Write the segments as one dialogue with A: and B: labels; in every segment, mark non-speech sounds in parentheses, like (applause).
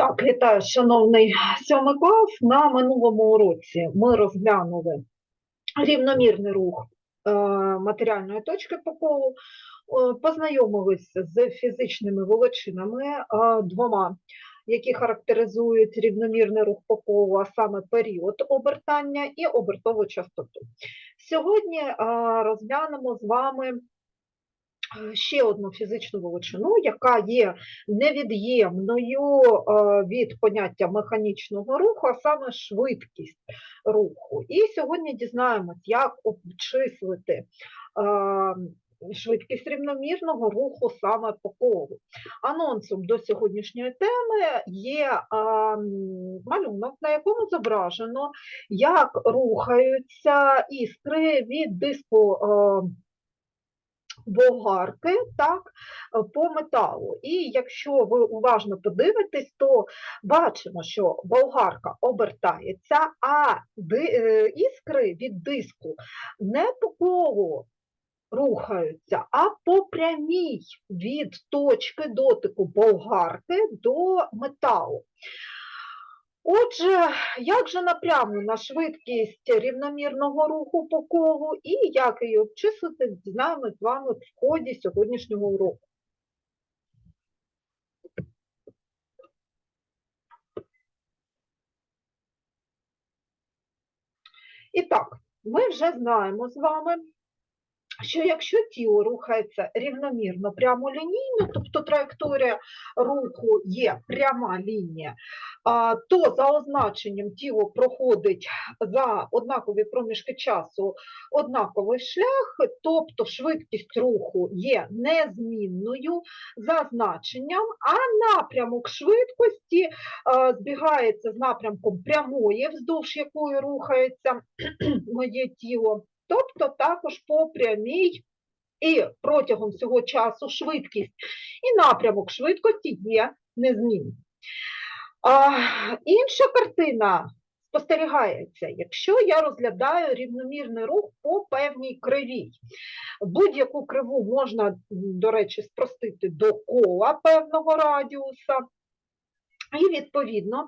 A: Так, вітаю, шановний сьомий клас. На минулому уроці ми розглянули рівномірний рух е, матеріальної точки по колу, познайомилися з фізичними величинами е, двома, які характеризують рівномірний рух по колу, а саме період обертання і обертову частоту. Сьогодні е, розглянемо з вами ще одну фізичну величину, яка є невід'ємною е, від поняття механічного руху, а саме швидкість руху. І сьогодні дізнаємось, як обчислити е, швидкість рівномірного руху саме по колу. Анонсом до сьогоднішньої теми є е, малюнок, на якому зображено, як рухаються іскри від диску. е, болгарки так, е, по металу. І якщо ви уважно подивитесь, то бачимо, що болгарка обертається, а е, іскри від диску не по колу рухаються, а по прямій від точки дотику болгарки до металу. Отже, як же напрямлена швидкість рівномірного руху по колу і як її обчислити, дізнаємось з вами в ході сьогоднішнього уроку. І так, ми вже знаємо з вами, що якщо тіло рухається рівномірно прямолінійно, тобто траєкторія руху є пряма лінія, то за означенням тіло проходить за однакові проміжки часу однаковий шлях, тобто швидкість руху є незмінною за значенням, а напрямок швидкості збігається з напрямком прямої, вздовж якої рухається (clears throat) моє тіло. Тобто також по прямій і протягом цього часу швидкість і напрямок швидкості є незмінним. Інша картина спостерігається, якщо я розглядаю рівномірний рух по певній кривій. Будь-яку криву можна, до речі, спростити до кола певного радіуса. І відповідно,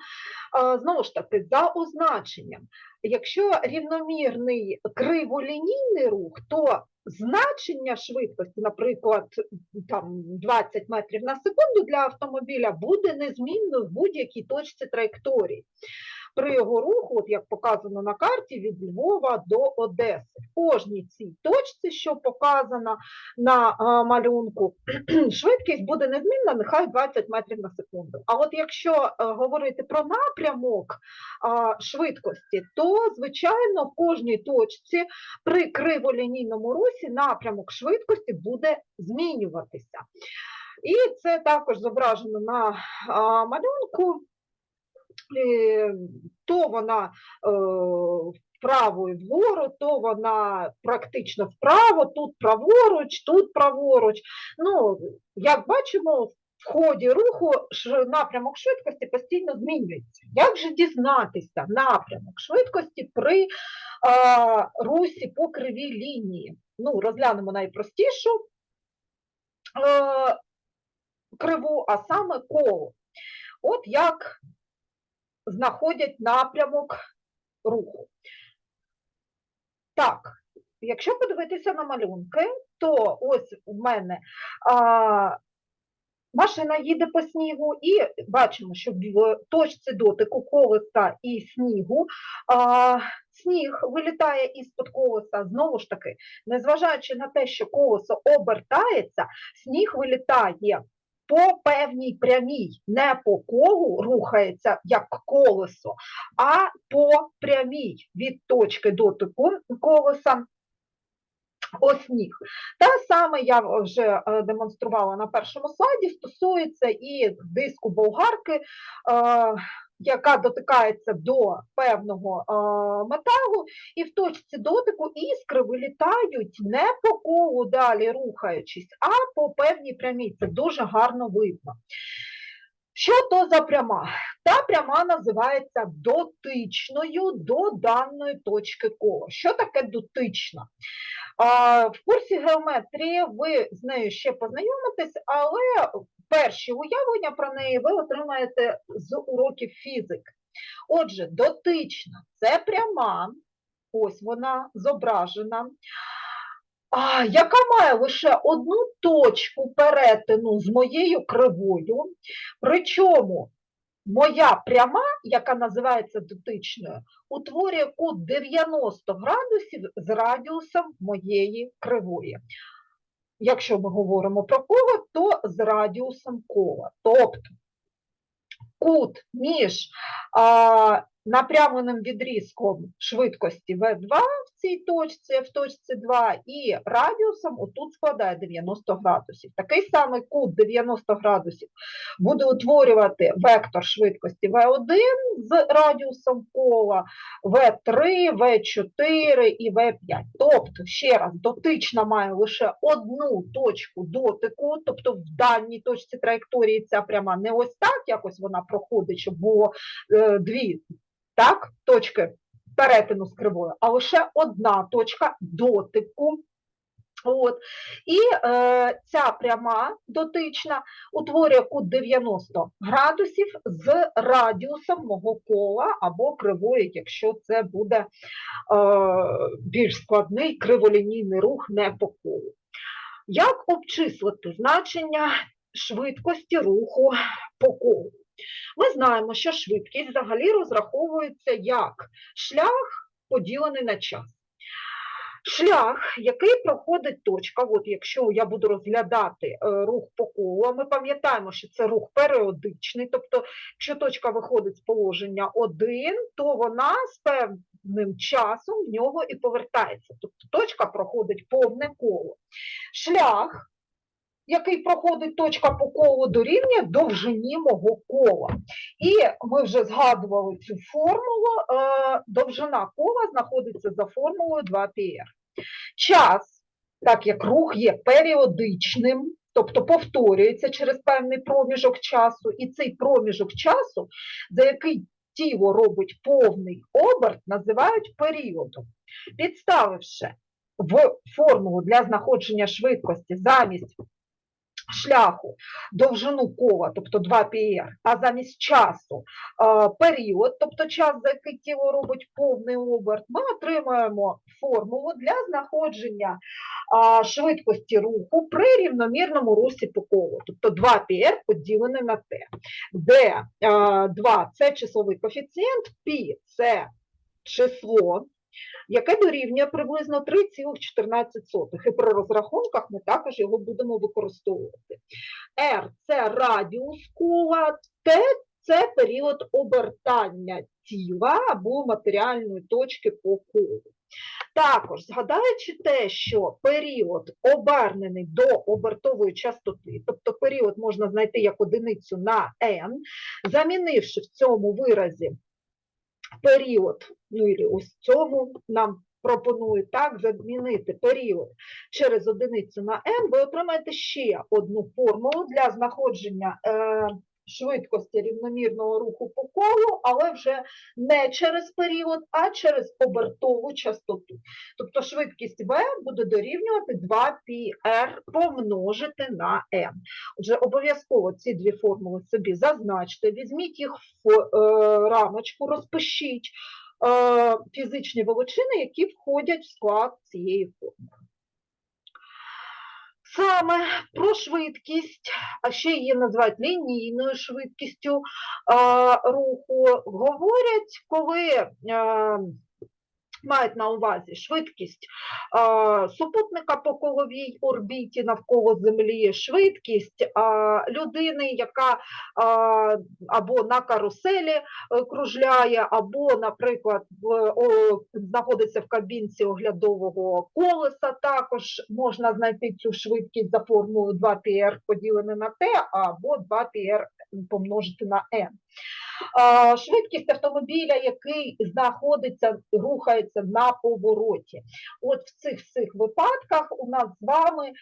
A: знову ж таки, за означенням, якщо рівномірний криволінійний рух, то значення швидкості, наприклад, там 20 метрів на секунду для автомобіля буде незмінною в будь-якій точці траєкторії. При його руху, от як показано на карті, від Львова до Одеси. В кожній цій точці, що показано на малюнку, (clears throat) швидкість буде незмінна, нехай 20 метрів на секунду. А от якщо е, говорити про напрямок швидкості, то звичайно в кожній точці при криволінійному русі напрямок швидкості буде змінюватися. І це також зображено на малюнку. Е, То вона е, вправо і вгору, то вона практично вправо, тут праворуч, тут праворуч. Ну, як бачимо, в ході руху напрямок швидкості постійно змінюється. Як же дізнатися напрямок швидкості при а, русі по кривій лінії? Ну, розглянемо найпростішу е, криву, а саме коло. От як знаходять напрямок руху. Так, якщо подивитися на малюнки, то ось у мене а, машина їде по снігу, і бачимо, що в точці дотику колеса і снігу а, сніг вилітає із-под колеса. Знову ж таки, незважаючи на те, що колесо обертається, сніг вилітає по певній прямій, не по колу рухається як колесо, а по прямій від точки дотику колеса ось сніг. Те саме я вже е, демонструвала на першому слайді, стосується і диску болгарки, е, яка дотикається до певного е, металу, і в точці дотику іскри вилітають не по колу далі рухаючись, а по певній прямій. Це дуже гарно видно. Що то за пряма? Та пряма називається дотичною до даної точки кола. Що таке дотична? В курсі геометрії ви з нею ще познайомитесь, але перші уявлення про неї ви отримаєте з уроків фізики. Отже, дотична це пряма, ось вона зображена, яка має лише одну точку перетину з моєю кривою, причому моя пряма, яка називається дотичною, утворює кут 90 градусів з радіусом моєї кривої. Якщо ми говоримо про коло, то з радіусом кола. Тобто кут між а, напрямленим відрізком швидкості V2 в цій точці, в точці 2, і радіусом отут складає 90 градусів. Такий самий кут 90 градусів буде утворювати вектор швидкості V1 з радіусом кола, V3, V4 і V5. Тобто, ще раз, дотична має лише одну точку дотику, тобто в дальній точці траєкторії ця пряма не ось так, якось вона проходить, щоб було е, дві так, точки перетину з кривою, а лише одна точка дотику. От. І е, ця пряма дотична утворює кут 90 градусів з радіусом мого кола або кривої, якщо це буде е, більш складний криволінійний рух не по колу. Як обчислити значення швидкості руху по колу? Ми знаємо, що швидкість взагалі розраховується як шлях поділений на час. Шлях, який проходить точка, от якщо я буду розглядати е, рух по колу, ми пам'ятаємо, що це рух періодичний, тобто, якщо точка виходить з положення 1, то вона з певним часом в нього і повертається. Тобто точка проходить повне коло. Шлях який проходить точка по колу дорівнює довжині мого кола. І ми вже згадували цю формулу. е, Довжина кола знаходиться за формулою 2πr. Час, так як рух є періодичним, тобто повторюється через певний проміжок часу, і цей проміжок часу, за який тіло робить повний оберт, називають періодом. Підставивши в формулу для знаходження швидкості замість шляху довжину кола, тобто 2пР, а замість часу період, тобто час, за який тіло робить повний оберт, ми отримаємо формулу для знаходження швидкості руху при рівномірному русі по колу, тобто 2 пір поділене на Т, де 2 це числовий коефіцієнт, Пі – це число яке дорівнює приблизно 3,14. І при розрахунках ми також його будемо використовувати. R – це радіус кола, T – це період обертання тіла або матеріальної точки по колу. Також, згадаючи те, що період обернений до обертової частоти, тобто період можна знайти як одиницю на n, замінивши в цьому виразі період, ну і ось цьому нам пропонує так замінити період через одиницю на n, ви отримаєте ще одну формулу для знаходження е, швидкості рівномірного руху по колу, але вже не через період, а через обертову частоту. Тобто швидкість v буде дорівнювати 2πr помножити на n. Отже, обов'язково ці дві формули собі зазначте, візьміть їх в е, рамочку, розпишіть е, фізичні величини, які входять в склад цієї формули. Саме про швидкість, а ще її називають лінійною швидкістю руху, говорять, коли мають на увазі швидкість супутника по коловій орбіті навколо Землі, швидкість людини, яка або на каруселі е, кружляє, або, наприклад, знаходиться в кабінці оглядового колеса, також можна знайти цю швидкість за формулою 2πr поділене на t, або 2πr помножити на n. Швидкість автомобіля, який знаходиться, рухається на повороті. От в цих всіх випадках у нас з вами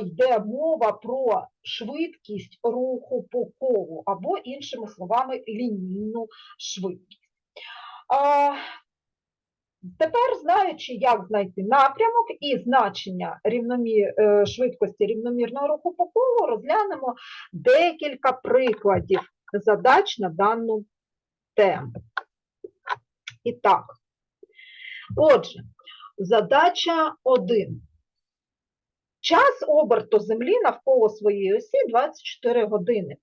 A: йде мова про швидкість руху по колу, або, іншими словами, лінійну швидкість. Тепер, знаючи, як знайти напрямок і значення рівномі... е, швидкості рівномірного руху по колу, розглянемо декілька прикладів задач на дану тему. І так, отже, задача 1. Час оберту Землі навколо своєї осі 24 години.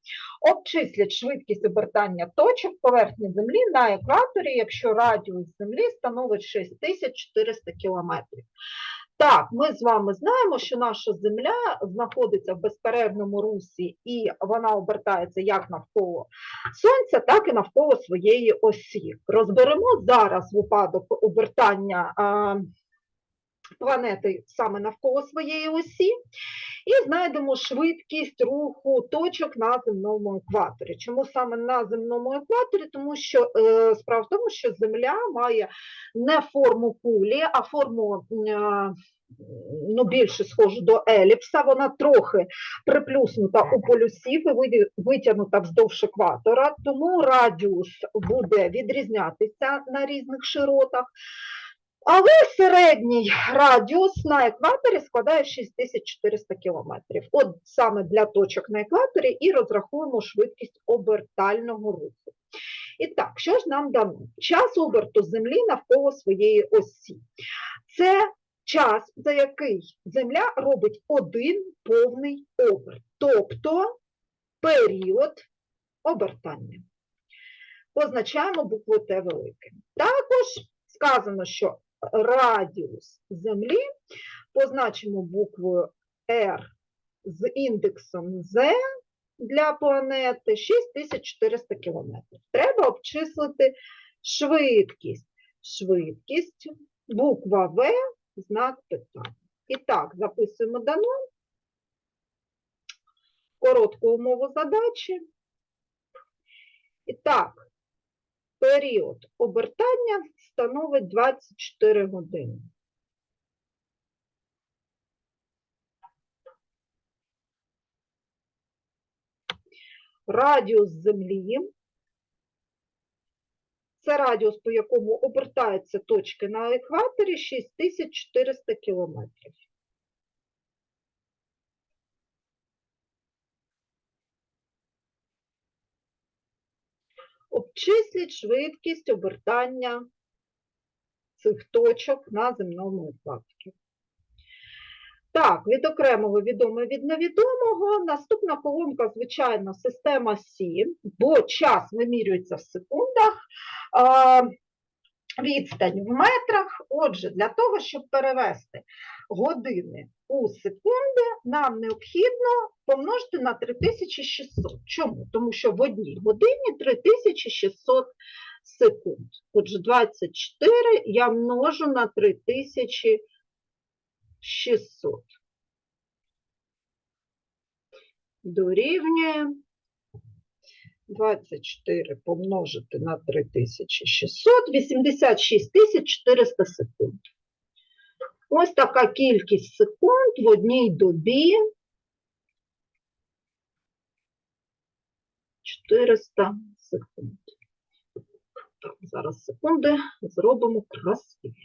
A: Обчислять швидкість обертання точок поверхні Землі на екваторі, якщо радіус Землі становить 6400 кілометрів. Так, ми з вами знаємо, що наша Земля знаходиться в безперервному русі, і вона обертається як навколо Сонця, так і навколо своєї осі. Розберемо зараз випадок обертання планети саме навколо своєї осі, і знайдемо швидкість руху точок на земному екваторі. Чому саме на земному екваторі? Тому що е, справа в тому, що Земля має не форму кулі, а форму. Е, Ну, більше схожу до еліпса, вона трохи приплюснута у полюсів і витягнута вздовж екватора, тому радіус буде відрізнятися на різних широтах. Але середній радіус на екваторі складає 6400 кілометрів. От саме для точок на екваторі і розрахуємо швидкість обертального руху. І так, що ж нам дано? Час оберту Землі навколо своєї осі. Це час, за який Земля робить один повний оберт, тобто період обертання. Позначаємо букву Т великим. Також сказано, що радіус Землі позначимо буквою R з індексом Z для планети 6400 км. Треба обчислити швидкість. Швидкість, буква В, знак питання. І так, записуємо дано. Коротку умову задачі. І так, період обертання становить 24 години. Радіус Землі. Це радіус, по якому обертаються точки на екваторі 6400 кілометрів. Обчисліть швидкість обертання цих точок на земному екваторі. Так, від окремого відоме від невідомого. Наступна колонка, звичайно, система Сі, бо час вимірюється в секундах, відстань в метрах. Отже, для того, щоб перевести години у секунди, нам необхідно помножити на 3600. Чому? Тому що в одній годині 3600 секунд. Отже, 24 я множу на 3600. Дорівнює 24 помножити на 3600, 86 400 секунд. Ось така кількість секунд в одній добі. 400 секунд. Так, зараз секунди зробимо красиві.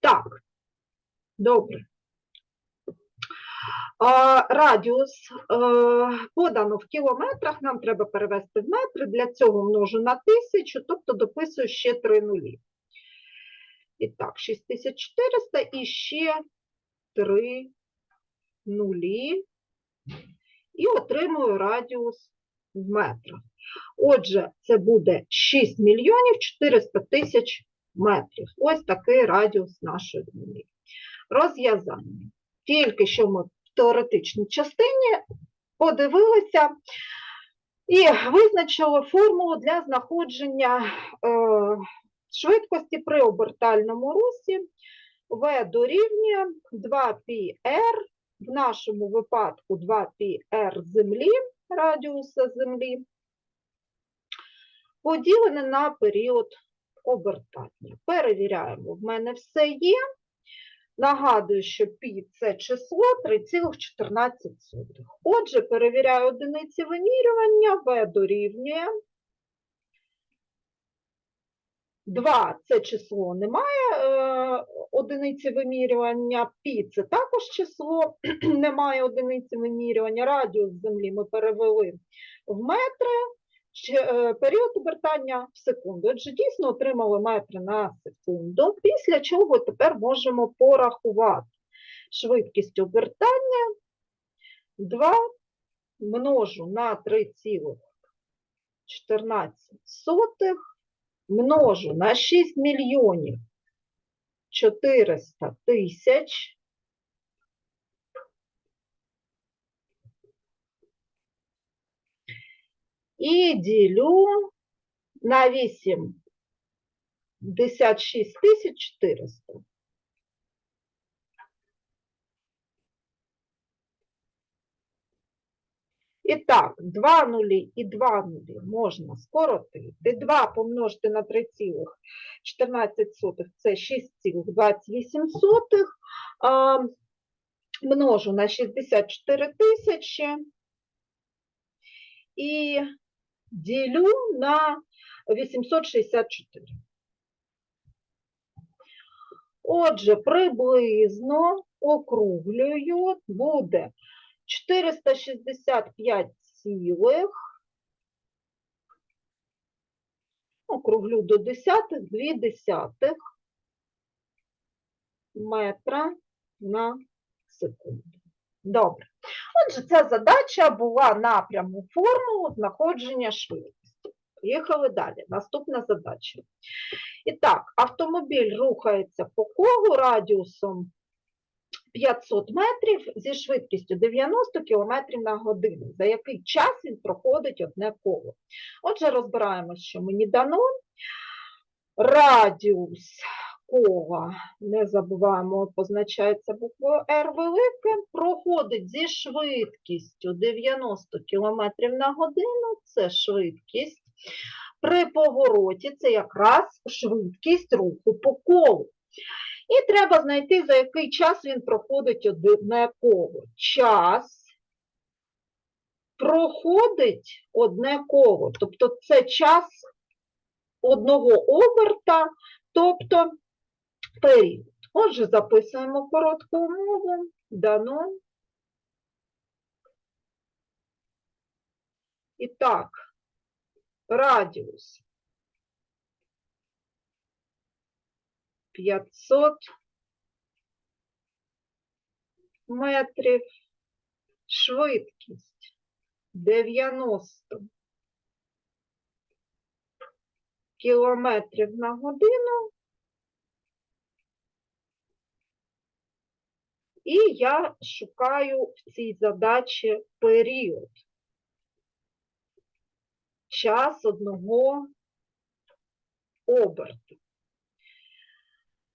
A: Так, добре. Радіус е, подано в кілометрах, нам треба перевести в метри, для цього множу на тисячу, тобто дописую ще три нулі. І так, 6400 і ще три нулі. І отримую радіус в метрах. Отже, це буде 6 мільйонів 400 тисяч метрів. Ось такий радіус нашої землі. Розв'язання. Тільки що ми теоретичній частині подивилися і визначили формулу для знаходження е, швидкості при обертальному русі. В дорівнює 2πr, в нашому випадку 2πr землі, радіуса землі, поділене на період обертання. Перевіряємо, в мене все є. Нагадую, що π – це число 3,14. Отже, перевіряю одиниці вимірювання, В дорівнює. 2 це число немає е, одиниці вимірювання, пі це також число, (clears throat) немає одиниці вимірювання, радіус Землі ми перевели в метри, період обертання в секунду. Отже, дійсно отримали метри на секунду, після чого тепер можемо порахувати швидкість обертання 2 множу на 3,14 множу на 6 мільйонів 400 тисяч і ділю на 8 56 тисяч 400. І так, 2 нулі і 2 нулі можна скоротити. 2 помножити на 3,14 це 6,28. а, Множу на 64 тисячі і ділю на 864. Отже, приблизно округлюю, буде 465 цілих, округлю до десятих, 2 десятих метра на секунду. Добре. Отже, ця задача була напряму формулу знаходження швидкості. Поїхали далі. Наступна задача. І так, автомобіль рухається по колу радіусом 500 метрів зі швидкістю 90 км на годину. За який час він проходить одне коло? Отже, розбираємося, що мені дано. Радіус кола, не забуваємо, позначається буквою R велике, проходить зі швидкістю 90 км на годину, це швидкість. При повороті це якраз швидкість руху по колу. І треба знайти, за який час він проходить одне коло. Час проходить одне коло, тобто це час одного оберта, тобто період. Отже, записуємо коротку умову, дано. І так, радіус 500 метрів, швидкість 90 кілометрів на годину. І я шукаю в цій задачі період. Час одного оберту.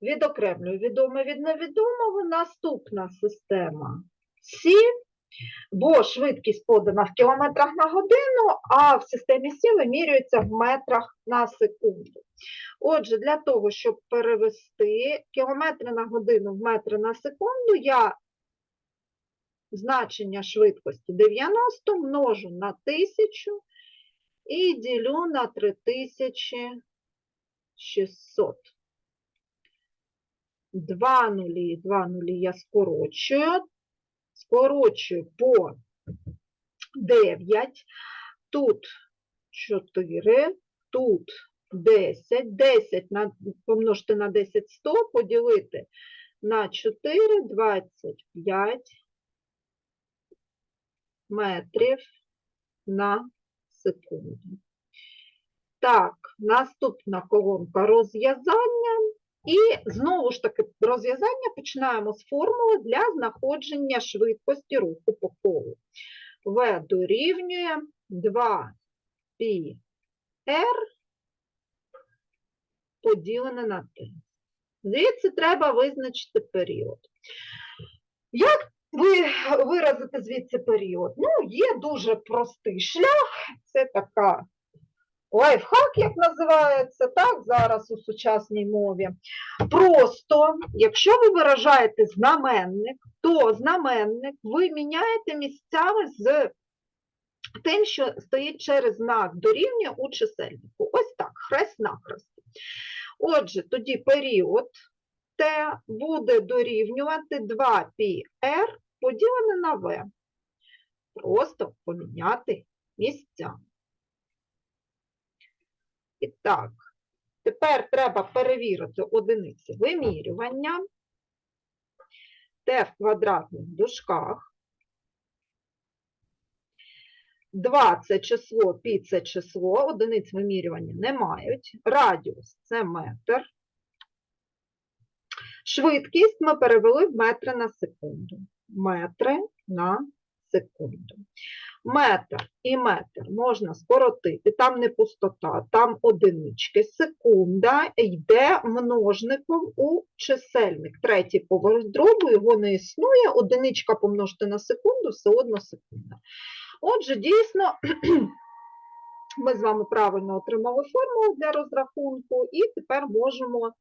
A: Відокремлюю відоме від невідомого. Наступна система Сі, бо швидкість подана в кілометрах на годину, а в системі Сі вимірюється в метрах на секунду. Отже, для того, щоб перевести кілометри на годину в метри на секунду, я значення швидкості 90 множу на 1000 і ділю на 3600. Два нулі, два нулі я скорочую. Скорочую по 9. Тут 4, тут 10. 10 на, помножити на 10 100, поділити на 4, 25 метрів на секунду. Так, наступна колонка розв'язання. І знову ж таки розв'язання починаємо з формули для знаходження швидкості руху по колу. В дорівнює 2 π r поділене на t. Звідси треба визначити період. Як ви виразите звідси період? Ну, є дуже простий шлях, це така лайфхак, як називається, так, зараз у сучасній мові. Просто, якщо ви виражаєте знаменник, то знаменник ви міняєте місцями з тим, що стоїть через знак дорівнює у чисельнику. Ось так, хрест-нахрест. Отже, тоді період Т буде дорівнювати 2πr поділене на V. Просто поміняти місця. І так, тепер треба перевірити одиниці вимірювання. Т в квадратних дужках. 2 – це число, пі – це число, одиниць вимірювання не мають. Радіус – це метр. Швидкість ми перевели в метри на секунду. Метри на секунду. Метр і метр можна скоротити, там не пустота, там одинички. Секунда йде множником у чисельник. Третій поверх дробу, його не існує. Одиничка помножити на секунду, все одно секунда. Отже, дійсно, (clears throat) ми з вами правильно отримали формулу для розрахунку, і тепер можемо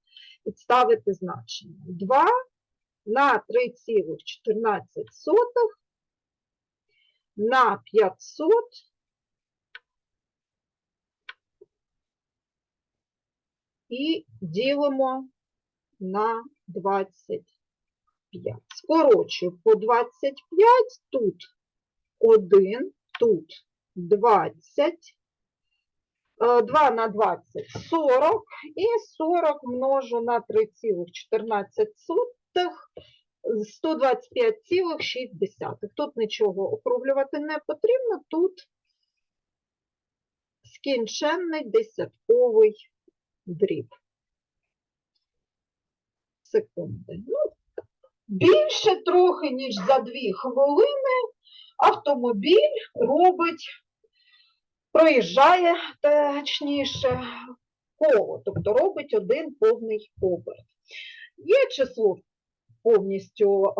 A: підставити значення. 2 на 3,14 на 500 і ділимо на 25. Скорочую по 25, тут 1, тут 20, 2 на 20 – 40, і 40 множу на 3,14, 125,6. Тут нічого округлювати не потрібно, тут скінченний десятковий дріб. Секунди. Ну, більше трохи, ніж за 2 хвилини автомобіль робить, проїжджає, точніше, коло, тобто робить один повний оберт. Є число повністю е,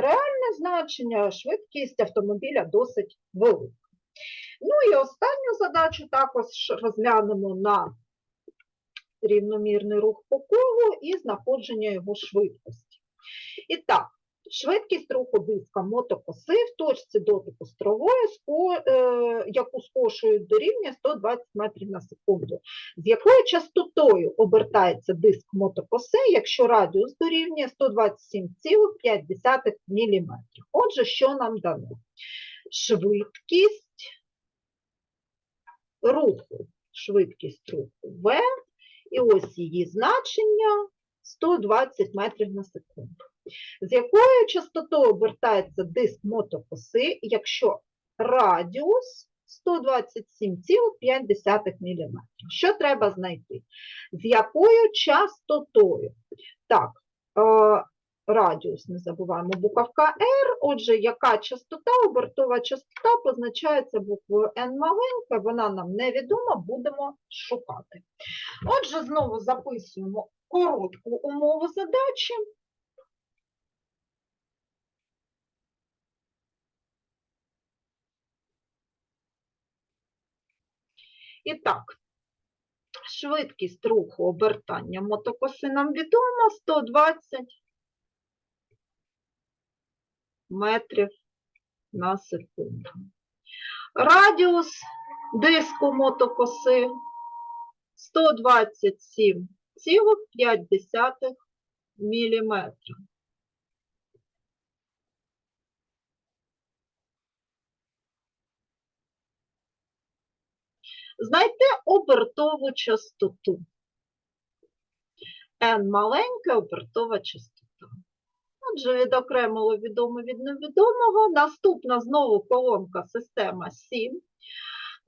A: реальне значення, швидкість автомобіля досить велика. Ну і останню задачу також розглянемо на рівномірний рух по колу і знаходження його швидкості. І так, швидкість руху диска мотокоси в точці дотику стрової, е, яку скошують дорівнює 120 метрів на секунду. З якою частотою обертається диск мотокоси, якщо радіус дорівнює 127,5 мм? Отже, що нам дано? Швидкість руху. Швидкість руху V, і ось її значення 120 метрів на секунду. З якою частотою обертається диск мотокоси, якщо радіус 127,5 мм. Що треба знайти? З якою частотою? Так, е, радіус, не забуваємо, буковка R, отже, яка частота, обертова частота позначається буквою N маленька, вона нам невідома, будемо шукати. Отже, знову записуємо коротку умову задачі. І так, швидкість руху обертання мотокоси нам відома 120 метрів на секунду. Радіус диску мотокоси 127,5 мм. Знайти обертову частоту. N маленька обертова частота. Отже, відокремило відоме від невідомого. Наступна знову колонка система 7,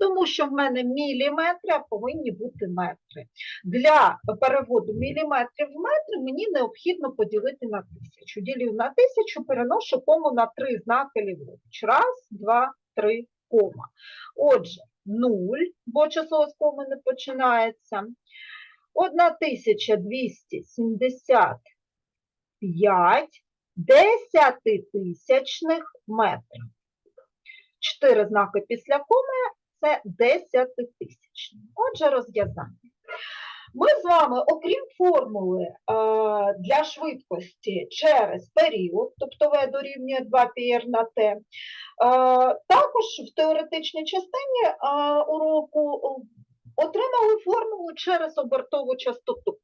A: тому що в мене міліметри, повинні бути метри. Для переводу міліметрів в метри мені необхідно поділити на тисячу. Ділю на тисячу, переношу кому на три знаки ліворуч. Раз, два, три, кома. Отже, 0, бо число з коми не починається. 1275 десятитисячних метрів. Чотири знаки після коми – це десятитисячні. Отже, розв'язання. Ми з вами, окрім формули е, для швидкості через період, тобто V дорівнює 2πr на t, е, також в теоретичній частині е, уроку отримали формулу через обертову частоту.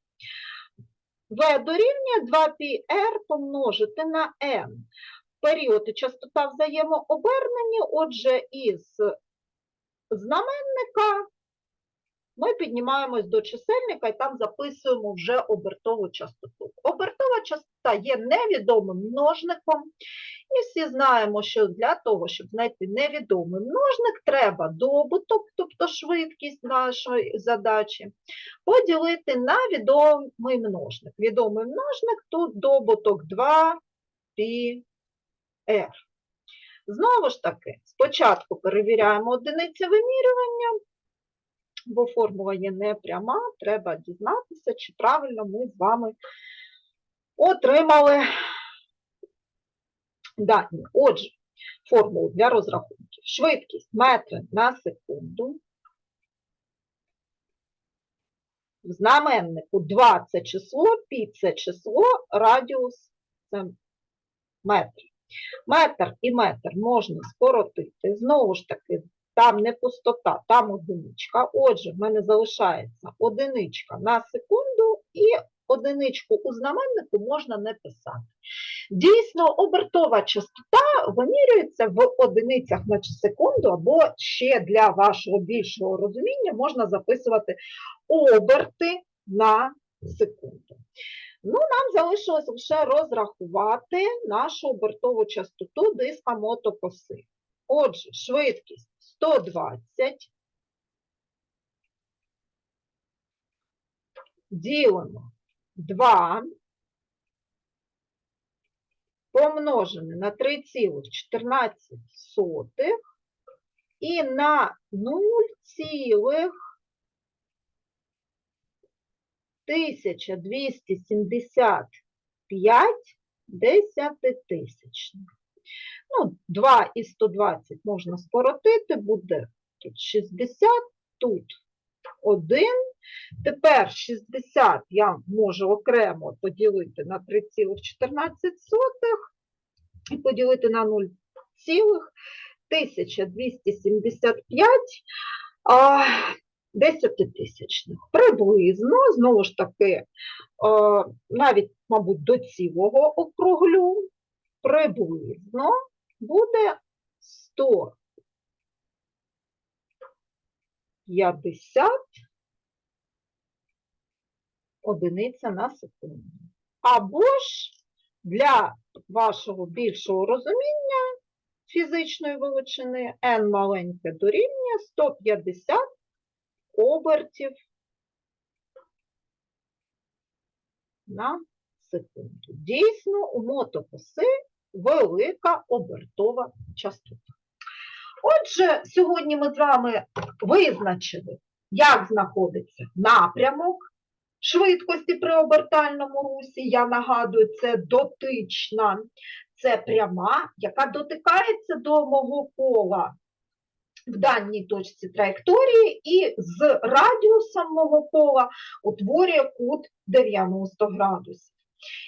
A: V дорівнює 2πr помножити на n. Період і частота взаємообернені, отже, із знаменника ми піднімаємось до чисельника і там записуємо вже обертову частоту. Обертова частота є невідомим множником, і всі знаємо, що для того, щоб знайти невідомий множник, треба добуток, тобто швидкість нашої задачі, поділити на відомий множник. Відомий множник тут добуток 2 πr. Знову ж таки, спочатку перевіряємо одиниці вимірювання, бо формула є непряма, треба дізнатися, чи правильно ми з вами отримали дані. Отже, формулу для розрахунків. Швидкість метри на секунду. В знаменнику 2 це число, пі це число, радіус це метр. Метр і метр можна скоротити. Знову ж таки, там не пустота, там одиничка. Отже, в мене залишається одиничка на секунду і одиничку у знаменнику можна не писати. Дійсно, обертова частота вимірюється в одиницях на секунду, або ще для вашого більшого розуміння можна записувати оберти на секунду. Ну, нам залишилось лише розрахувати нашу обертову частоту диска мотокоси. Отже, швидкість 120 ділимо 2 помножене на 3,14 і на 0,1275 десятитисячних. Ну, 2 і 120 можна скоротити, буде тут 60, тут 1. Tепер 60 я можу окремо поділити на 3,14 і поділити на 0,1275 а, десятитисячних. Приблизно, знову ж таки, навіть, мабуть, до цілого округлю, приблизно буде 150 одиниця на секунду. Або ж для вашого більшого розуміння фізичної величини n маленьке дорівнює 150 обертів на секунду. Дійсно, у мотокоси велика обертова частота. Отже, сьогодні ми з вами визначили, як знаходиться напрямок швидкості при обертальному русі. Я нагадую, це дотична, це пряма, яка дотикається до мого кола в даній точці траєкторії і з радіусом мого кола утворює кут 90 градусів.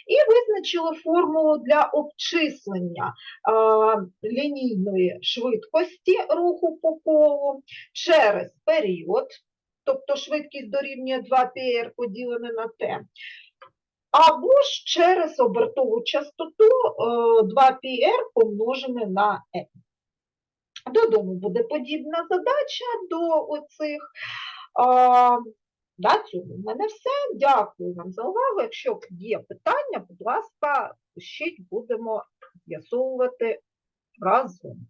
A: І визначили формулу для обчислення а, лінійної швидкості руху по колу через період, тобто швидкість дорівнює 2πr поділене на t, або ж через обертову частоту е, 2πr помножене на n. Додому буде подібна задача до оцих. А, на цьому в мене все. Дякую вам за увагу. Якщо є питання, будь ласка, пишіть, будемо з'ясовувати разом.